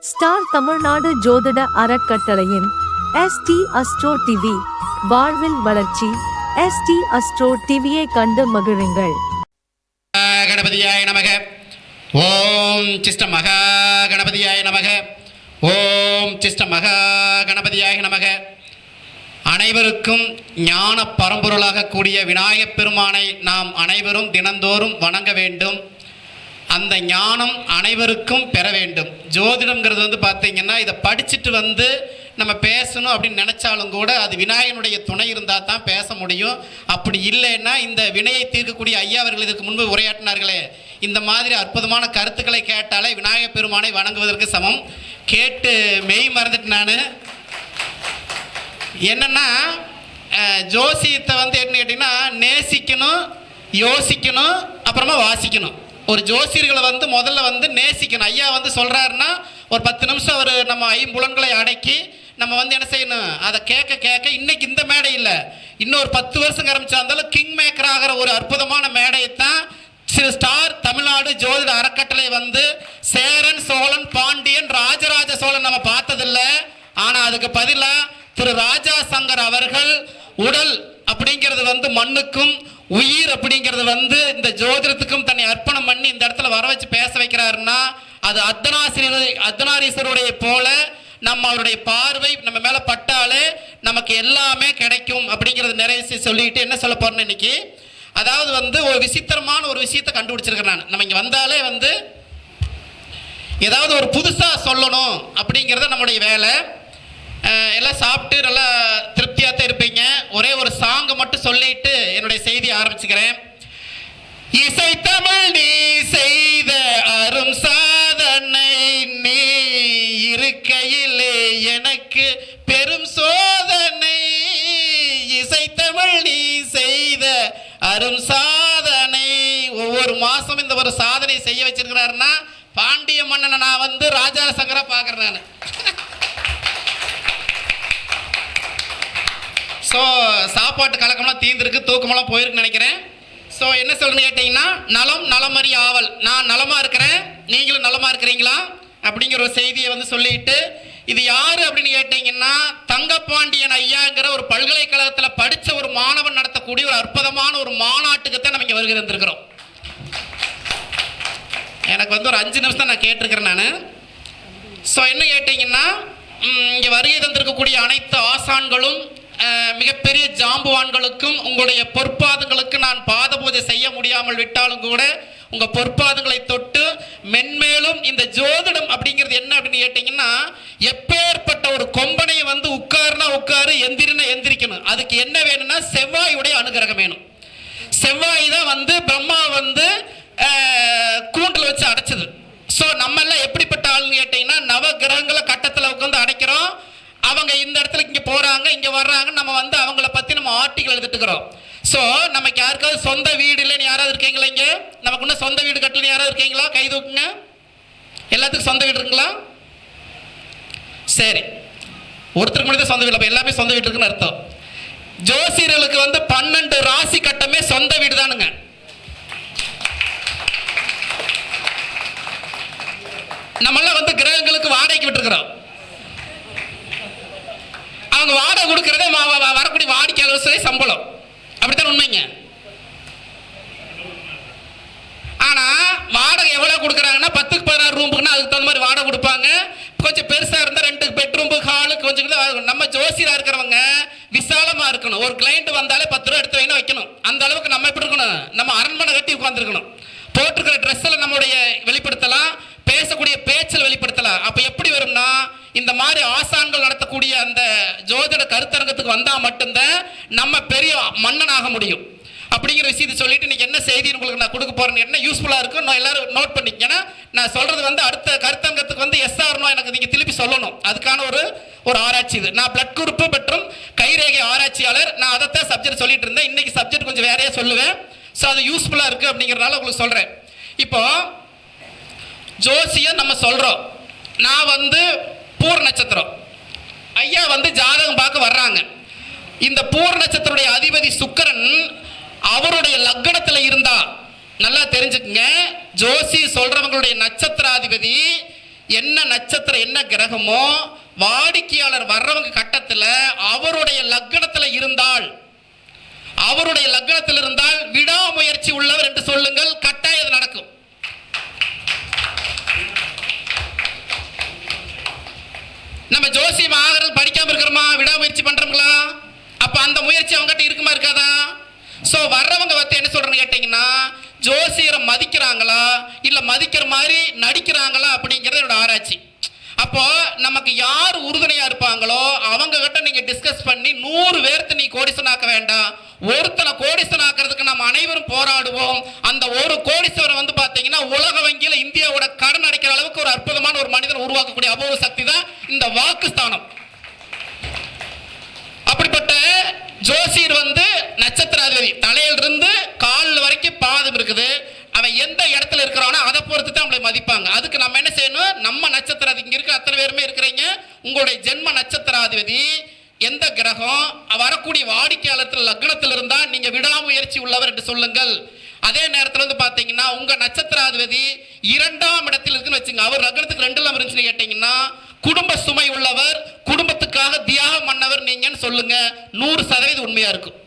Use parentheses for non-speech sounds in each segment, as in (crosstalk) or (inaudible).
Star Tamil Nadu ஜோதிட அறக்கட்டளையின் ST astro TV வாழ்வில் வளர்ச்சி எஸ்டி அஸ்ட்ரோ டிவியை கண்டு மகிழுங்கள். கணபதியாய நமக. ஓம் சிஷ்ட மகா கணபதியாய நமக. ஓம் சிஷ்ட மகா கணபதியாய நமக. அனைவருக்கும் ஞான பரம்பொருளாக கூடிய விநாயகப் பெருமானை நாம் அனைவரும் தினந்தோறும் வணங்க வேண்டும். அந்த ஞானம் அனைவருக்கும் பெற வேண்டும். ஜோதிடம்ங்கிறது வந்து பார்த்தீங்கன்னா இதை படிச்சுட்டு வந்து நம்ம பேசணும் அப்படின்னு நினச்சாலும் கூட அது விநாயகனுடைய துணை இருந்தால் தான் பேச முடியும். அப்படி இல்லைன்னா இந்த வினையை தீர்க்கக்கூடிய ஐயா அவர்கள் இதுக்கு முன்பு உரையாற்றினார்களே இந்த மாதிரி அற்புதமான கருத்துக்களை கேட்டாலே விநாயக பெருமானை வணங்குவதற்கு சமம். கேட்டு மெய் மறந்துட்டு நான். என்னென்னா ஜோசியத்தை வந்து என்ன கேட்டிங்கன்னா நேசிக்கணும் யோசிக்கணும் அப்புறமா வாசிக்கணும். ஒரு ஜோசியர்களை வந்து முதல்ல வந்து நேசிக்கணும். ஐயா வந்து சொல்கிறாருன்னா ஒரு பத்து நிமிஷம் அவர் நம்ம ஐம்புலன்களை அடக்கி நம்ம வந்து என்ன செய்யணும்? அதை கேட்க கேட்க இன்னைக்கு இந்த மேடை இல்லை. இன்னொரு பத்து வருஷம் ஆரம்பிச்சா இருந்தாலும் கிங் மேக்கர் ஆகிற ஒரு அற்புதமான மேடையை தான் சிறு ஸ்டார் தமிழ்நாடு ஜோதிட அறக்கட்டளை வந்து சேரன் சோழன் பாண்டியன் ராஜராஜ சோழன் நம்ம பார்த்ததில்ல. ஆனால் அதுக்கு பதிலாக திரு ராஜா சங்கர் அவர்கள் உடல் அப்படிங்கிறது வந்து மண்ணுக்கும் உயிர் அப்படிங்கிறது வந்து இந்த ஜோதிடத்துக்கும் தன்னை அர்ப்பணம் பண்ணி இந்த இடத்துல வர வச்சு பேச வைக்கிறாருன்னா அது அர்த்தநாசிரியர் அர்த்தநாரீஸ்வருடைய போல நம்ம அவருடைய பார்வை நம்ம மேல பட்டாலே நமக்கு எல்லாமே கிடைக்கும் அப்படிங்கிறது நிறைய விஷயம் சொல்லிட்டு என்ன சொல்ல போறேன்னு இன்னைக்கு அதாவது வந்து ஒரு விசித்திரமான ஒரு விஷயத்தை கண்டுபிடிச்சிருக்கேன் நான். நம்ம இங்க வந்தாலே வந்து ஏதாவது ஒரு புதுசாக சொல்லணும் அப்படிங்கிறத நம்முடைய வேலை. எல்லாம் சாப்பிட்டு நல்லா திருப்தியாக தான் இருப்பீங்க. ஒரே ஒரு சாங்கை மட்டும் சொல்லிட்டு என்னுடைய செய்தியை ஆரம்பிச்சுக்கிறேன். இசை தமிழ் நீ செய்த அரும் சாதனை நீ இருக்கையிலே எனக்கு பெரும் சோதனை. இசை தமிழ் நீ செய்த அரும் சாதனை. ஒவ்வொரு மாதம் இந்த ஒரு சாதனை செய்ய வச்சிருக்கிறாருன்னா பாண்டிய மன்னனை நான் வந்து ராஜா சங்கரா பார்க்குறேன் நான். ஸோ சாப்பாட்டு கலக்கம்லாம் தீர்ந்துருக்கு தூக்கமெல்லாம் போயிருக்குன்னு நினைக்கிறேன். ஸோ என்ன சொல்கிறேன்னு கேட்டிங்கன்னா நலம் நலமறி ஆவல். நான் நலமாக இருக்கிறேன் நீங்களும் நலமாக இருக்கிறீங்களா? அப்படிங்கிற ஒரு செய்தியை வந்து சொல்லிட்டு இது யார் அப்படின்னு கேட்டிங்கன்னா தங்கப்பாண்டியன் ஐயாங்கிற ஒரு பல்கலைக்கழகத்தில் படித்த ஒரு மாணவன் நடத்தக்கூடிய ஒரு அற்புதமான ஒரு மாநாட்டுக்கு தான் நம்ம இங்கே வருகை இருந்திருக்கிறோம் எனக்கு வந்து ஒரு அஞ்சு நிமிஷம் நான் கேட்டிருக்கிறேன் நான். ஸோ என்ன கேட்டிங்கன்னா இங்கே வருகை தந்திருக்கக்கூடிய அனைத்து ஆசான்களும் மிகப்பெரிய ஜாம்புவான்களுக்கும் உங்களுடைய பொற்பாதங்களுக்கு நான் பாத பூஜை செய்ய முடியாமல் விட்டாலும் கூட உங்கள் பொற்பாதங்களை தொட்டு மென்மேலும் இந்த ஜோதிடம் அப்படிங்கிறது என்ன அப்படின்னு கேட்டிங்கன்னா எப்பேற்பட்ட ஒரு கொம்பனை வந்து உட்காருனா உட்காரு எந்திரினா எந்திரிக்கணும். அதுக்கு என்ன வேணும்னா செவ்வாயுடைய அனுகிரகம் வேணும். செவ்வாய் தான் வந்து பிரம்மா வந்து கூண்டில் வச்சு அடைச்சது. ஸோ நம்ம எல்லாம் எப்படிப்பட்ட ஆளுன்னு கேட்டிங்கன்னா நவ கிரகங்களை கட்டத்தில் உட்காந்து அடைக்கிறோம். அவங்க இந்த இடத்துல இங்கே போகிறாங்க இங்கே வர்றாங்க நம்ம வந்து அவங்கள பற்றி நம்ம ஆர்டிக்கல் எழுதிட்டுக்கிறோம். ஸோ நமக்கு யாருக்காவது சொந்த வீடு இல்லைன்னு யாராவது இருக்கீங்களா இங்கே? நமக்கு இன்னும் சொந்த வீடு கட்டலன்னு யாராவது இருக்கீங்களா? கை தூக்குங்க. எல்லாத்துக்கும் சொந்த வீடு இருக்குங்களா? சரி. ஒருத்தருக்கு மட்டும் சொந்த வீடு அப்போ எல்லாமே சொந்த வீடு இருக்குன்னு அர்த்தம். ஜோசியர்களுக்கு வந்து பன்னெண்டு ராசி கட்டமே சொந்த வீடு தானுங்க நம்மெல்லாம் வந்து கிரகங்களுக்கு வாடகைக்கு விட்டுருக்குறோம். அவங்க வாடகை கொடுக்கறத வரக்கூடிய வாடிக்கையாளர் சம்பளம். அப்படித்தான் உண்மைங்க? ஆனா வாடகை எவ்வளவு கொடுக்குறாங்கன்னா பத்துக்கு பதினாறு ரூமுக்குன்னா அதுக்கு தகுந்த மாதிரி வாடகை கொடுப்பாங்க. கொஞ்சம் பெருசா இருந்தா ரெண்டு பெட்ரூம் ஹாலு கொஞ்சம் நம்ம ஜோசியரா இருக்கிறவங்க விசாலமா இருக்கணும். ஒரு கிளைண்ட் வந்தாலே பத்து ரூபா எடுத்து வைனா வைக்கணும். அந்த அளவுக்கு நம்ம எப்படி இருக்கணும்? நம்ம அரண்மனை கட்டி உட்காந்துருக்கணும் போட்டிருக்கிற ட்ரெஸ்ஸில் நம்மளுடைய வெளிப்படுத்தலாம் பேசக்கூடிய பேச்சில் வெளிப்படுத்தலாம் அப்போ எப்படி வரும்னா இந்த மாதிரி ஆசான்கள் நடத்தக்கூடிய அந்த ஜோதிட கருத்தரங்கத்துக்கு வந்தால் மட்டும்தான் நம்ம பெரிய மன்னனாக முடியும். அப்படிங்கிற விஷயத்தை சொல்லிட்டு இன்னைக்கு என்ன செய்தி உங்களுக்கு நான் கொடுக்க போறேன் என்ன யூஸ்ஃபுல்லாக இருக்கும் நான் எல்லாரும் நோட் பண்ணிக்கங்க நான் சொல்றது வந்து அடுத்த கருத்தங்கத்துக்கு வந்து எஸ் ஆர்னோ எனக்கு நீங்க திருப்பி சொல்லணும். அதுக்கான ஒரு ஒரு ஆராய்ச்சி இது. நான் பிளட் குரூப் மற்றும் கைரேகை ஆராய்ச்சியாளர் நான் அதைத்தான் சப்ஜெக்ட் சொல்லிட்டு இருந்தேன். இன்னைக்கு சப்ஜெக்ட் கொஞ்சம் வேறையா சொல்லுவேன். ஸோ அது யூஸ்ஃபுல்லாக இருக்கு அப்படிங்கிறனால உங்களுக்கு சொல்றேன். இப்போ ஜோசியம் நம்ம சொல்றோம். நான் வந்து பூர நட்சத்திரம். ஐயா வந்து ஜாதகம் பார்க்க வர்றாங்க. இந்த பூர நட்சத்திரத்துடைய அதிபதி சுக்கிரன் அவருடைய லக்னத்தில் இருந்தா நல்லா தெரிஞ்சுக்குங்க. ஜோசி சொல்றவங்களுடைய நட்சத்திராதிபதி என்ன நட்சத்திரம் என்ன கிரகமோ வாடிக்கையாளர் வர்றவங்க கட்டத்தில் அவருடைய லக்னத்தில் இருந்தால் அவருடைய லக்னத்தில் இருந்தால் விடாமுயற்சி உள்ளவர் என்று சொல்லுங்கள் கட்டாயம் இது நடக்கும். நம்ம ஜோசியம் ஆகிறது படிக்காமல் இருக்கிறோமா? விடாமுயற்சி பண்ணுறோங்களா அப்போ அந்த முயற்சி அவங்ககிட்ட இருக்குமா இருக்காதா? ஸோ வர்றவங்க வந்து என்ன சொல்கிறேன்னு கேட்டிங்கன்னா ஜோசியரை மதிக்கிறாங்களா? இல்லை மதிக்கிற மாதிரி நடிக்கிறாங்களா? அப்படிங்கிறது என்னோட ஆராய்ச்சி. அப்போ நமக்கு யார் உறுதுணையாக இருப்பாங்களோ அவங்க கிட்ட நீங்கள் டிஸ்கஸ் பண்ணி நூறு பேர்த்து நீ கோடிசனாக்க வேண்டாம். ஒருத்தனை கோடிசனாக்குறதுக்கு நம்ம அனைவரும் போராடுவோம். அந்த ஒரு கோடீஸ்வரன் வந்து பார்த்தீங்கன்னா உலக வங்கியில் இந்தியாவோட கடன் அடைக்கிற அளவுக்கு ஒரு அற்புதமான ஒரு மனிதன் உருவாக்கக்கூடிய அபூர்வ சக்தி தான் இந்த வாக்குஸ்தானம். அப்படிப்பட்ட ஜோசியர் வந்து நட்சத்திராதிபதி. தலையிலிருந்து கால் வரைக்கும் பாதம் இருக்குது. அவன் எந்த இடத்துல இருக்கிறானோ அதை பொறுத்து தான் நம்மளை மதிப்பாங்க. அதுக்கு நம்ம என்ன செய்யணும்? நம்ம நட்சத்திரம் இங்கே இருக்க அத்தனை பேருமே இருக்கிறீங்க. உங்களுடைய ஜென்ம நட்சத்திராதிபதி எந்த கிரகம் வரக்கூடிய வாடிக்கையாளத்தில் லக்னத்தில் இருந்தால் நீங்கள் விடாமுயற்சி உள்ளவர் என்று சொல்லுங்கள். அதே நேரத்தில் வந்து பார்த்தீங்கன்னா உங்கள் நட்சத்திராதிபதி இரண்டாம் இடத்தில் இருக்குன்னு வச்சுங்க அவர் லக்னத்துக்கு ரெண்டுல இருந்துச்சுன்னு கேட்டீங்கன்னா குடும்ப சுமை உள்ளவர் குடும்பத்துக்காக தியாகம் பண்ணவர் நீங்கன்னு சொல்லுங்க நூறு சதவீதம் உண்மையாக இருக்கும்.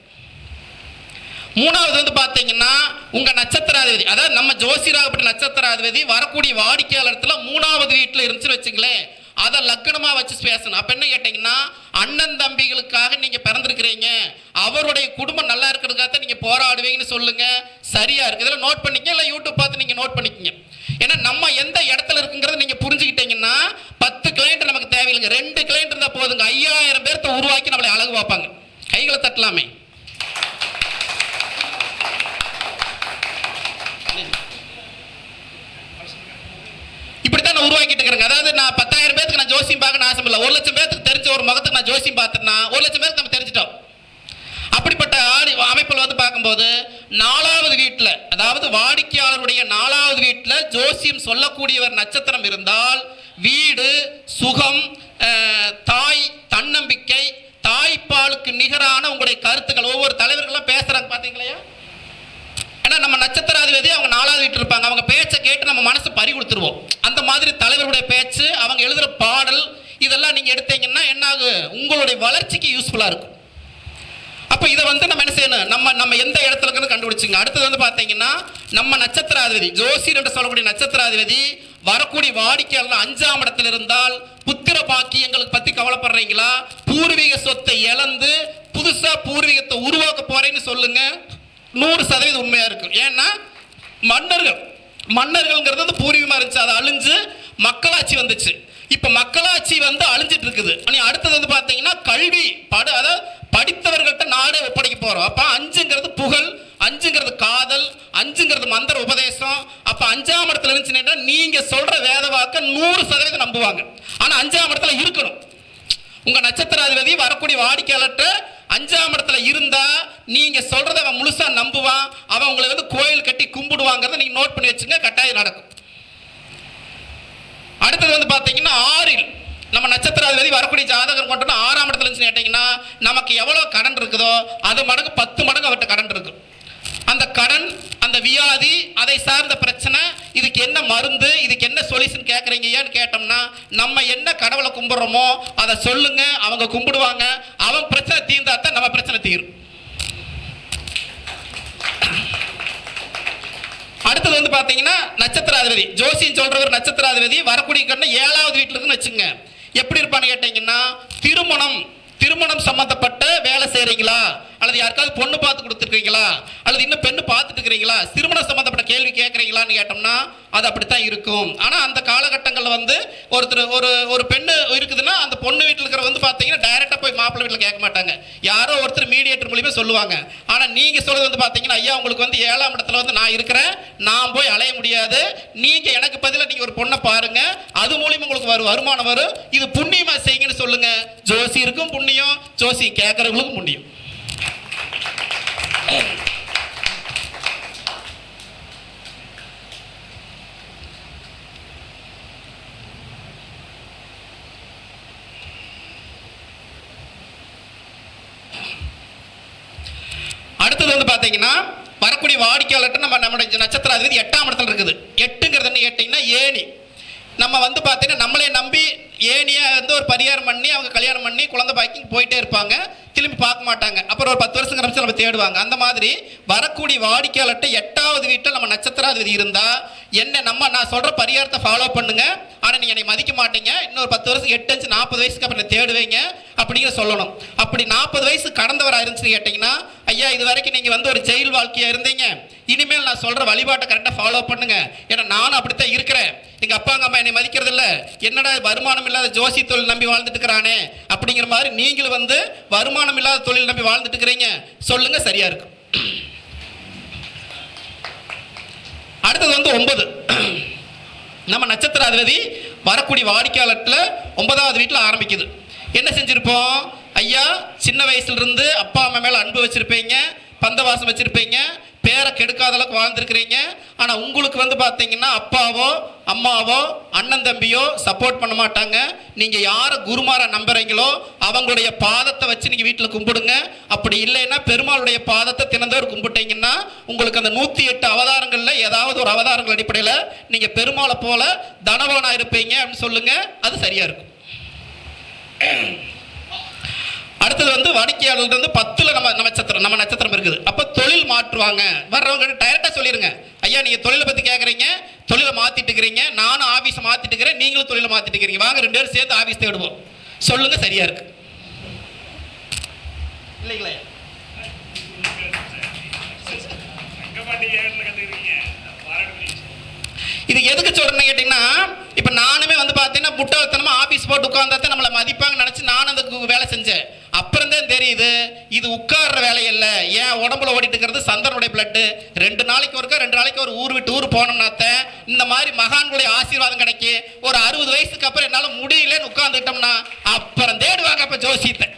மூணாவது வந்து பார்த்தீங்கன்னா உங்கள் நட்சத்திராதிபதி அதாவது நம்ம ஜோசிராகப்பட்ட நட்சத்திராதிபதி வரக்கூடிய வாடிக்கையாளர்ல மூணாவது வீட்டில் இருந்துச்சுன்னு வச்சுங்களேன் அதை லக்கணமாக வச்சு பேசணும். அப்போ என்ன கேட்டிங்கன்னா அண்ணன் தம்பிகளுக்காக நீங்கள் பிறந்திருக்கிறீங்க. அவருடைய குடும்பம் நல்லா இருக்கிறதுக்காக நீங்கள் போராடுவீங்கன்னு சொல்லுங்கள் சரியாக இருக்குது இதில் நோட் பண்ணிக்கங்க. இல்லை யூடியூப் பார்த்து நீங்கள் நோட் பண்ணிக்கங்க. ஏன்னா நம்ம எந்த இடத்துல இருக்குங்கிறத நீங்கள் புரிஞ்சுக்கிட்டீங்கன்னா பத்து கிளைண்ட் நமக்கு தேவையில்லைங்க. ரெண்டு கிளைண்ட் இருந்தால் போதுங்க. ஐயாயிரம் பேர்த்த உருவாக்கி நம்மளை அழகு பார்ப்பாங்க. கைகளை தட்டலாமே இப்படித்தான் நான் உருவாக்கிட்டு இருக்கிறேங்க. அதாவது நான் பத்தாயிரம் பேருக்கு நான் ஜோசியம் பார்க்க ஆசை இல்லை. ஒரு லட்சம் பேருக்கு தெரிஞ்ச ஒரு முகத்துக்கு நான் ஜோசியம் பார்த்தேன்னா ஒரு லட்சம் பேருக்கு நம்ம தெரிஞ்சிட்டோம். அப்படிப்பட்ட ஆடி அமைப்பில் வந்து பார்க்கும்போது நாலாவது வீட்டில் அதாவது வாடிக்கையாளருடைய நாலாவது வீட்டில் ஜோசியம் சொல்லக்கூடியவர் நட்சத்திரம் இருந்தால் வீடு சுகம் தாய் தன்னம்பிக்கை தாய்ப்பாலுக்கு நிகரான உங்களுடைய கருத்துக்கள். ஒவ்வொரு தலைவர்கள்லாம் பேசுகிறாங்க பார்த்தீங்களா ஏன்னா நம்ம நட்சத்திராதிபதி அவங்க நாலாவது வீட்டு இருப்பாங்க. அவங்க பேச்சை கேட்டு நம்ம மனசு பறி கொடுத்துருவோம். அந்த மாதிரி தலைவருடைய பேச்சு அவங்க எழுதுற பாடல் இதெல்லாம் நீங்க எடுத்தீங்கன்னா என்ன ஆகும் உங்களுடைய வளர்ச்சிக்கு யூஸ்ஃபுல்லா இருக்கும். அப்போ இதை வந்து நம்ம என்ன செய்யணும்? நம்ம நம்ம எந்த இடத்துல இருக்கிறது கண்டுபிடிச்சுங்க அடுத்தது வந்து பார்த்தீங்கன்னா நம்ம நட்சத்திராதிபதி ஜோசியர் என்று சொல்லக்கூடிய நட்சத்திராதிபதி வரக்கூடிய வாடிக்கையாளர் அஞ்சாம் இடத்துல இருந்தால் புத்திர பாக்கியங்களுக்கு பத்தி கவலைப்படுறீங்களா? பூர்வீக சொத்தை இழந்து புதுசா பூர்வீகத்தை உருவாக்க போறேன்னு சொல்லுங்க. நூறு சதவீதம் உண்மையாக இருக்கும் ஏன்னா மன்னர்கள் மன்னர்கள்ங்கிறது வந்து பூர்வீகமாக இருந்துச்சு. அதை அழிஞ்சு மக்களாட்சி வந்துச்சு. இப்போ மக்களாட்சி வந்து அழிஞ்சிட்டு இருக்குது. இனி அடுத்தது வந்து பார்த்தீங்கன்னா கல்வி படு அதாவது படித்தவர்கள்ட்ட நாடே ஒப்படைக்க போகிறோம் அப்போ அஞ்சுங்கிறது புகழ் அஞ்சுங்கிறது காதல் அஞ்சுங்கிறது மந்திர உபதேசம். அப்போ அஞ்சாம் இடத்துல இருந்துச்சுன்னா நீங்க சொல்ற வேத வாக்க நூறு சதவீதம் நம்புவாங்க. ஆனால் அஞ்சாம் இடத்துல இருக்கணும். உங்க நட்சத்திராதிபதி வரக்கூடிய வாடிக்கையாளர்கிட்ட அஞ்சாம் இடத்துல இருந்தா நீங்க சொல்றத அவன் முழுசா நம்புவான். அவன் உங்களை வந்து கோயில் கட்டி கும்பிடுவாங்கிறத நீங்க நோட் பண்ணி வச்சுங்க கட்டாயம் நடக்கும். அடுத்தது வந்து பாத்தீங்கன்னா ஆறில் நம்ம நட்சத்திராதிபதி வரக்கூடிய ஜாதகம் கொண்டு ஆறாம் இடத்துல இருந்துச்சுன்னு கேட்டீங்கன்னா நமக்கு எவ்வளவு கடன் இருக்குதோ அது மடங்கு பத்து மடங்கு அவர்கிட்ட கடன் இருக்கு. அந்த கடன் அந்த வியாதி அதை சார்ந்த பிரச்சனை இதுக்கு என்ன மருந்து இதுக்கு என்ன சொல்யூஷன் கேட்குறீங்க ஏன்னு கேட்டோம்னா நம்ம என்ன கடவுளை கும்பிட்றோமோ அதை சொல்லுங்க அவங்க கும்பிடுவாங்க. அவன் பிரச்சனை தீர்ந்தா தான் நம்ம பிரச்சனை தீரும். அடுத்தது வந்து பார்த்தீங்கன்னா நட்சத்திராதிபதி. ஜோசியம் சொல்றவர் நட்சத்திராதிபதி வரக்கூடிய கண்ணு ஏழாவது வீட்டில் இருக்குன்னு வச்சுங்க எப்படி இருப்பான்னு கேட்டீங்கன்னா திருமணம் திருமணம் சம்பந்தப்பட்ட வேலை செய்கிறீங்களா அல்லது யாருக்காவது பொண்ணு பார்த்து கொடுத்துருக்கீங்களா அல்லது இன்னும் பெண்ணு பார்த்துட்டு இருக்கிறீங்களா? திருமணம் சம்பந்தப்பட்ட கேள்வி கேட்குறீங்களான்னு கேட்டோம்னா அது அப்படித்தான் இருக்கும். ஆனால் அந்த காலகட்டங்களில் வந்து ஒருத்தர் ஒரு ஒரு பெண்ணு இருக்குதுன்னா அந்த பொண்ணு வீட்டில் இருக்கிற வந்து பார்த்தீங்கன்னா டைரெக்டாக போய் மாப்பிள்ளை வீட்டில் கேட்க மாட்டாங்க. யாரோ ஒருத்தர் மீடியேட்டர் மூலியமாக சொல்லுவாங்க. ஆனால் நீங்கள் சொல்கிறது வந்து பார்த்தீங்கன்னா ஐயா உங்களுக்கு வந்து ஏழாம் இடத்துல வந்து நான் இருக்கிறேன். நான் போய் அலைய முடியாது. நீங்கள் எனக்கு பதிலாக நீங்கள் ஒரு பொண்ணை பாருங்கள் அது மூலியமாக உங்களுக்கு வரும் வருமானம் வரும். இது புண்ணியமாக செய்யுங்கன்னு சொல்லுங்க. ஜோசியருக்கும் புண்ணியம் ஜோசி கேட்குறவங்களுக்கும் புண்ணியம். அடுத்தது வந்து பாத்தீங்கன்னா வரக்கூடிய வாடிக்கையாளர்கிட்ட நம்ம நம்முடைய நட்சத்திராதிபதி எட்டாம் இடத்துல இருக்குது. எட்டுங்கிறது என்ன? கேட்டீங்கன்னா ஏணி. நம்ம வந்து பார்த்தீங்கன்னா நம்மளே நம்பி ஏனியா வந்து ஒரு பரிகாரம் பண்ணி அவங்க கல்யாணம் பண்ணி குழந்தை பாக்கி போயிட்டே இருப்பாங்க. திரும்பி பார்க்க மாட்டாங்க. அப்புறம் ஒரு பத்து வருஷம் கழிச்சு நம்ம தேடுவாங்க. அந்த மாதிரி வரக்கூடிய வாடிக்கையாளர்கிட்ட எட்டாவது வீட்டில் நம்ம நட்சத்திராதிபதி இருந்தால் என்ன நம்ம நான் சொல்கிற பரிகாரத்தை ஃபாலோ பண்ணுங்க. ஆனால் நீங்கள் என்னை மதிக்க மாட்டீங்க. இன்னொரு பத்து வருஷம் எட்டு அஞ்சு நாற்பது வயசுக்கு அப்புறம் தேடுவீங்க அப்படிங்கிற சொல்லணும். அப்படி நாற்பது வயசு கடந்தவராக இருந்துச்சு கேட்டிங்கன்னா ஐயா இது வரைக்கும் நீங்கள் வந்து ஒரு ஜெயில் வாழ்க்கையாக இருந்தீங்க. இனிமேல் நான் சொல்கிற வழிபாட்டை கரெக்டாக ஃபாலோ பண்ணுங்க. ஏன்னா நானும் அப்படித்தான் இருக்கிறேன். எங்கள் அப்பா அம்மா என்னை மதிக்கிறது இல்லை என்னடா வருமானம் இல்லாத ஜோசி தொழில் நம்பி வாழ்ந்துட்டு இருக்கிறானே அப்படிங்கிற மாதிரி நீங்களும் வந்து வருமானம் இல்லாத தொழில் நம்பி வாழ்ந்துட்டு இருக்கிறீங்க. சொல்லுங்க சரியாக இருக்கும். அடுத்தது வந்து ஒன்பது. நம்ம நட்சத்திர அதிபதி வரக்கூடிய வாடிக்கையாளர்ல ஒன்பதாவது வீட்டில் ஆரம்பிக்குது. என்ன செஞ்சுருப்போம்? ஐயா சின்ன வயசுலேருந்து அப்பா அம்மா மேலே அன்பு வச்சுருப்பீங்க பந்தவாசம் வச்சுருப்பீங்க பேரை கெடுக்காத அளவுக்கு வாழ்ந்துருக்கிறீங்க. ஆனால் உங்களுக்கு வந்து பார்த்தீங்கன்னா அப்பாவோ அம்மாவோ அண்ணன் தம்பியோ சப்போர்ட் பண்ண மாட்டாங்க. நீங்கள் யாரை குருமாரை நம்புறீங்களோ அவங்களுடைய பாதத்தை வச்சு நீங்கள் வீட்டில் கும்பிடுங்க. அப்படி இல்லைன்னா பெருமாளுடைய பாதத்தை தினந்தோறும் கும்பிட்டீங்கன்னா உங்களுக்கு அந்த நூற்றி எட்டு அவதாரங்களில் ஏதாவது ஒரு அவதாரங்கள் அடிப்படையில் நீங்கள் பெருமாளை போல தனவனாக இருப்பீங்க அப்படின்னு சொல்லுங்கள் அது சரியாக இருக்கும். அடுத்தது வந்து வாடிக்கையாளர் வந்து பத்துல நம்ம நட்சத்திரம் நம்ம நட்சத்திரம் இருக்குது. அப்போ தொழில் மாற்றுவாங்க. வர்றவங்க டைரக்டா சொல்லிருங்க. ஐயா நீங்க தொழிலை பத்தி கேக்குறீங்க தொழிலை மாத்திட்டு இருக்கிறீங்க நானும் ஆஃபீஸை மாத்திட்டு இருக்கிறேன் நீங்களும் தொழிலை மாத்திட்டு இருக்கிறீங்க. வாங்க ரெண்டு பேரும் சேர்ந்து ஆபீஸ் தேடுவோம். சொல்லுங்க சரியா இருக்கு. இல்லைங்களா? இது எதுக்கு சொல்றேன்னு கேட்டீங்கன்னா இப்ப நானுமே வந்து பார்த்தீங்கன்னா முட்டாள்தனமா ஆபீஸ் போட்டு உட்கார்ந்தா நம்மளை மதிப்பாங்க நினைச்சு நானும் அந்த வேலை செஞ்சேன். தான் தெரியுது இது உட்கார்ற வேலை ஏன் உடம்புல ஓடிட்டு இருக்கிறது சந்தனுடைய பிளட்டு ரெண்டு நாளைக்கு ஒருக்கா ரெண்டு நாளைக்கு ஒரு ஊர் விட்டு ஊர் போனோம்னாத்தேன் இந்த மாதிரி மகான்களுடைய ஆசீர்வாதம் கிடைக்கி. ஒரு அறுபது வயசுக்கு அப்புறம் என்னால முடியலன்னு உட்கார்ந்துட்டோம்னா அப்புறம் தேடுவாங்க அப்போ ஜோசியத்தை.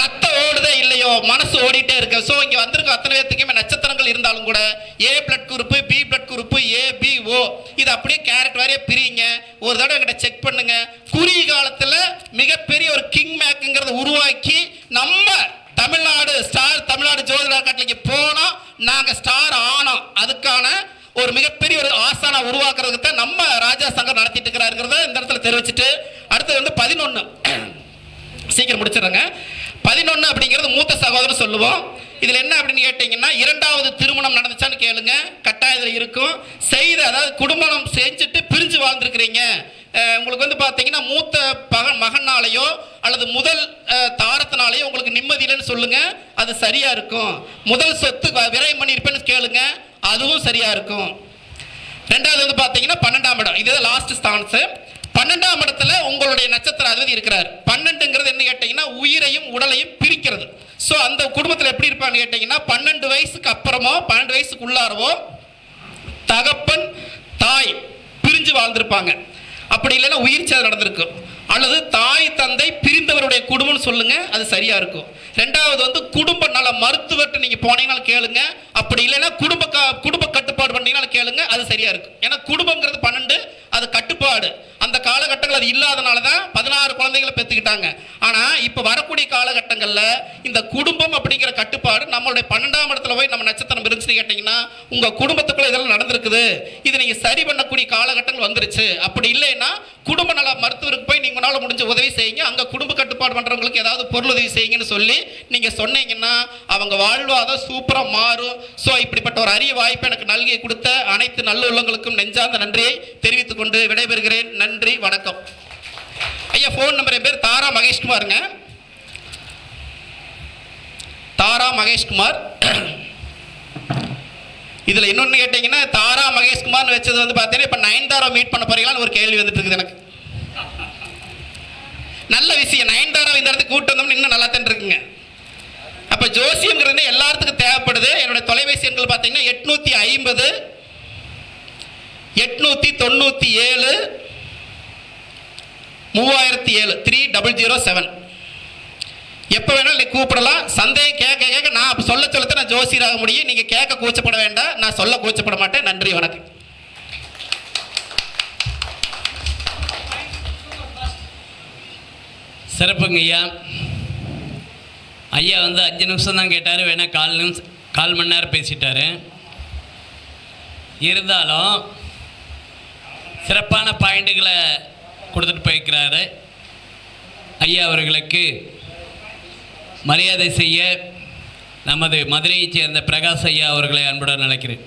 ரத்தம் ஓடுதே இல்லையோ மனசு ஓடிட்டே இருக்கு. ஸோ இங்கே வந்திருக்க அத்தனை பேர்த்துக்குமே நட்சத்திரங்கள் இருந்தாலும் கூட A blood group B blood group A B O இது அப்படியே கேரட் வாரியே பிரிங்க ஒரு தடவை எங்கிட்ட செக் பண்ணுங்க குறுகிய காலத்தில் மிகப்பெரிய ஒரு கிங் மேக்குங்கிறத உருவாக்கி நம்ம தமிழ்நாடு ஸ்டார் தமிழ்நாடு ஜோதிடர் கட்டளைக்கு போனோம் நாங்கள் ஸ்டார் ஆனோம் அதுக்கான ஒரு மிகப்பெரிய ஒரு ஆசானா உருவாக்குறதுக்கு தான் நம்ம சங்கம் நடத்திட்டு இருக்கிறாருங்கிறத இந்த இடத்துல தெரிவிச்சுட்டு அடுத்தது வந்து பதினொன்று (clears throat) சீக்கிரம் முடிச்சிடுறேங்க. பதினொன்று அப்படிங்கிறது மூத்த சகோதரன் சொல்லுவோம். இதில் என்ன அப்படின்னு கேட்டிங்கன்னா இரண்டாவது திருமணம் நடந்துச்சான்னு கேளுங்க. கட்டாயத்தில் இருக்கும். செய்த அதாவது குடும்பம் செஞ்சுட்டு பிரிஞ்சு வாழ்ந்துருக்கிறீங்க. உங்களுக்கு வந்து பார்த்தீங்கன்னா மூத்த பகன் மகனாலேயோ அல்லது முதல் தாரத்தினாலேயோ உங்களுக்கு நிம்மதி இல்லைன்னு சொல்லுங்க. அது சரியா இருக்கும். முதல் சொத்து வ- விரயம் பண்ணியிருப்பேன்னு கேளுங்க. அதுவும் சரியா இருக்கும். ரெண்டாவது வந்து பார்த்தீங்கன்னா பன்னெண்டாம் இடம். இதுதான் லாஸ்ட் ஸ்தான்ஸ் பன்னெண்டாம் இடத்துல உங்களுடைய நட்சத்திர அதிபதி இருக்கிறார். பன்னெண்டுங்கிறது என்ன கேட்டீங்கன்னா உயிரையும் உடலையும் பிரிக்கிறது. ஸோ அந்த குடும்பத்தில் எப்படி இருப்பான்னு கேட்டீங்கன்னா பன்னெண்டு வயசுக்கு அப்புறமோ பன்னெண்டு வயசுக்கு உள்ளாரவோ தகப்பன் தாய் பிரிஞ்சு வாழ்ந்திருப்பாங்க. அப்படி இல்லைன்னா உயிர் சேதம் நடந்திருக்கும் அல்லது தாய் தந்தை பிரிந்தவருடைய குடும்பம்னு சொல்லுங்க அது சரியா இருக்கும். ரெண்டாவது வந்து குடும்ப நல மருத்துவர்கிட்ட நீங்க போனீங்கனாலும் கேளுங்க. அப்படி இல்லைன்னா குடும்ப குடும்ப கட்டுப்பாடு பண்ணீங்கன்னா கேளுங்க அது சரியா இருக்கும் ஏன்னா குடும்பங்கிறது பன்னெண்டு அது கட்டுப்பாடு. அந்த காலகட்டங்கள் அது இல்லாதனால தான் பதினாறு குழந்தைகளை பெற்றுக்கிட்டாங்க. ஆனால் இப்போ வரக்கூடிய காலகட்டங்களில் இந்த குடும்பம் அப்படிங்கிற கட்டுப்பாடு நம்மளுடைய பன்னெண்டாம் இடத்துல போய் நம்ம நட்சத்திரம் இருந்துச்சு கேட்டிங்கன்னா உங்கள் குடும்பத்துக்குள்ள இதெல்லாம் நடந்திருக்குது. இது நீங்கள் சரி பண்ணக்கூடிய காலகட்டங்கள் வந்துருச்சு. அப்படி இல்லைன்னா குடும்ப நல மருத்துவருக்கு போய் நீங்கள் உங்களால் முடிஞ்ச உதவி செய்யுங்க. அங்கே குடும்ப கட்டுப்பாடு பண்ணுறவங்களுக்கு ஏதாவது பொருள் உதவி செய்யுங்கன்னு சொல்லி நீங்கள் சொன்னீங்கன்னா அவங்க வாழ்வாதாரம் சூப்பராக மாறும். ஸோ இப்படிப்பட்ட ஒரு அரிய வாய்ப்பை எனக்கு நல்கி கொடுத்த அனைத்து நல்ல உள்ளங்களுக்கும் நெஞ்சார்ந்த நன்றியை தெரிவித்துக் கொண்டு விடைபெறுகிறேன். நன்றி வணக்கம். ஐயா ஃபோன் நம்பர் என் பேர் தாரா மகேஷ்குமாருங்க. தாரா மகேஷ்குமார். இதில் இன்னொன்று கேட்டிங்கன்னா தாரா மகேஷ்குமார்னு வச்சது வந்து பார்த்தீங்கன்னா இப்போ நயன்தாரா மீட் பண்ண போறீங்களான்னு ஒரு கேள்வி வந்துட்டு இருக்குது எனக்கு. நல்ல விஷயம் நயன்தாரா இந்த இடத்துக்கு கூட்டு வந்தோம்னு இன்னும் நல்லா தான் இருக்குங்க. அப்போ ஜோசியங்கிறது எல்லாத்துக்கும் தேவைப்படுது. என்னுடைய தொலைபேசி எண்கள் பார்த்தீங்கன்னா எட்நூற்றி ஐம்பது எட்நூற்றி தொண்ணூற்றி ஏழு மூவாயிரத்தி ஏழு த்ரீ டபுள் ஜீரோ செவன் எப்போ வேணாலும் கூப்பிடலாம். சந்தேகம் கேட்க கேட்க நான் சொல்ல சொல்லத்தான் நான் ஜோசியராக முடியும். நீங்கள் கேட்க கூச்சப்பட வேண்டாம். நான் சொல்ல கூச்சப்பட மாட்டேன். நன்றி வணக்கம். சிறப்புங்க ஐயா. ஐயா வந்து அஞ்சு நிமிஷம் தான் கேட்டார் வேணால் கால் நிமிஷம் கால் மணி நேரம் பேசிட்டாரு. இருந்தாலும் சிறப்பான பாயிண்ட்டுகளை கொடுத்துட்டு போயிருக்கிறாரு. ஐயா அவர்களுக்கு மரியாதை செய்ய நமது மதுரையைச் சேர்ந்த பிரகாஷ் ஐயா அவர்களை அன்புடன் அழைக்கிறேன்.